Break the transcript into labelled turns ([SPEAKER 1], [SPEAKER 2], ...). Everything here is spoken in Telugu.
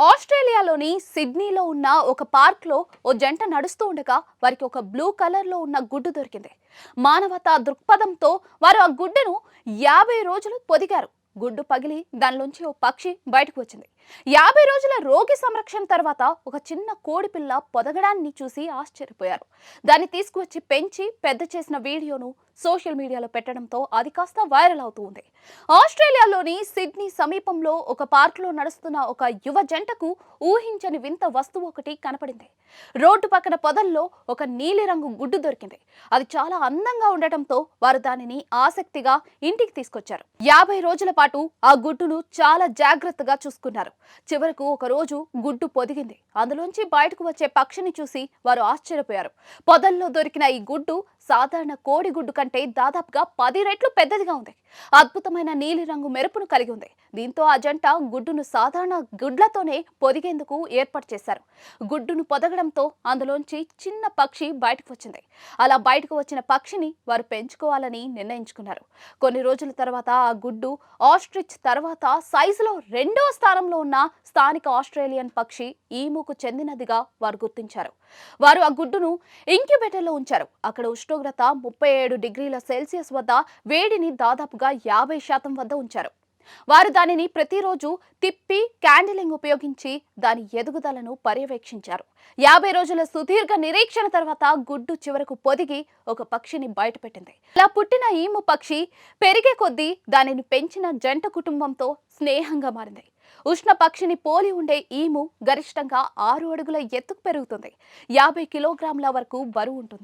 [SPEAKER 1] ఆస్ట్రేలియాలోని సిడ్నీలో ఉన్న ఒక పార్క్లో ఓ జంట నడుస్తూ ఉండగా వారికి ఒక బ్లూ కలర్లో ఉన్న గుడ్డు దొరికింది. మానవతా దృక్పథంతో వారు ఆ గుడ్డును యాభై రోజులు పొదిగారు. గుడ్డు పగిలి దానిలోంచి ఓ పక్షి బయటకు వచ్చింది. యాభై రోజుల రోగి సంరక్షణ తర్వాత ఒక చిన్న కోడి పిల్ల పొదగడాన్ని చూసి ఆశ్చర్యపోయారు. దాన్ని తీసుకువచ్చి పెంచి పెద్ద చేసిన వీడియోను సోషల్ మీడియాలో పెట్టడంతో అది కాస్త వైరల్ అవుతూ ఉంది. ఆస్ట్రేలియాలోని సిడ్నీ సమీపంలో ఒక పార్కులో నడుస్తున్న ఒక యువ జంటకు ఊహించని వింత వస్తువు ఒకటి కనపడింది. రోడ్డు పక్కన పొదల్లో ఒక నీలిరంగు గుడ్డు దొరికింది. అది చాలా అందంగా ఉండటంతో వారు దానిని ఆసక్తిగా ఇంటికి తీసుకొచ్చారు. యాభై రోజుల పాటు ఆ గుడ్డును చాలా జాగ్రత్తగా చూసుకున్నారు. చివరకు ఒక రోజు గుడ్డు పొదిగింది. అందులోంచి బయటకు వచ్చే పక్షిని చూసి వారు ఆశ్చర్యపోయారు. పొదల్లో దొరికిన ఈ గుడ్డు సాధారణ కోడిగుడ్డు కంటే దాదాపుగా పది రెట్లు పెద్దదిగా ఉంది. అద్భుతమైన నీలిరంగు మెరుపును కలిగి ఉంది. దీంతో ఆ జంట గుడ్డును సాధారణ గుడ్లతోనే పొదిగేందుకు ఏర్పాటు చేశారు. గుడ్డును పొదగడంతో అందులోంచి చిన్న పక్షి బయటకు వచ్చింది. అలా బయటకు వచ్చిన పక్షిని వారు పెంచుకోవాలని నిర్ణయించుకున్నారు. కొన్ని రోజుల తర్వాత ఆ గుడ్డు ఆస్ట్రిచ్ తర్వాత సైజులో రెండో స్థానంలో ఉన్న స్థానిక ఆస్ట్రేలియన్ పక్షి ఈముకు చెందినదిగా వారు గుర్తించారు. వారు ఆ గుడ్డును ఇంక్యుబేటర్లో ఉంచారు. అక్కడ ఉష్ణోగ్రత ముప్పై ఏడు డిగ్రీల సెల్సియస్ వద్ద వేడిని దాదాపుగా యాభై శాతం వద్ద ఉంచారు. వారు దానిని ప్రతిరోజు తిప్పి క్యాండిలింగ్ ఉపయోగించి దాని ఎదుగుదలను పర్యవేక్షించారు. యాభై రోజుల సుదీర్ఘ నిరీక్షణ తర్వాత గుడ్డు చివరకు పొదిగి ఒక పక్షిని బయటపెట్టింది. ఇలా పుట్టిన ఈము పక్షి పెరిగే కొద్దీ దానిని పెంచిన జంట కుటుంబంతో స్నేహంగా మారింది. ఉష్ణ పక్షిని పోలి ఉండే ఈము గరిష్టంగా ఆరు అడుగుల ఎత్తుకు పెరుగుతుంది. యాభై కిలోగ్రాముల వరకు బరువు ఉంటుంది.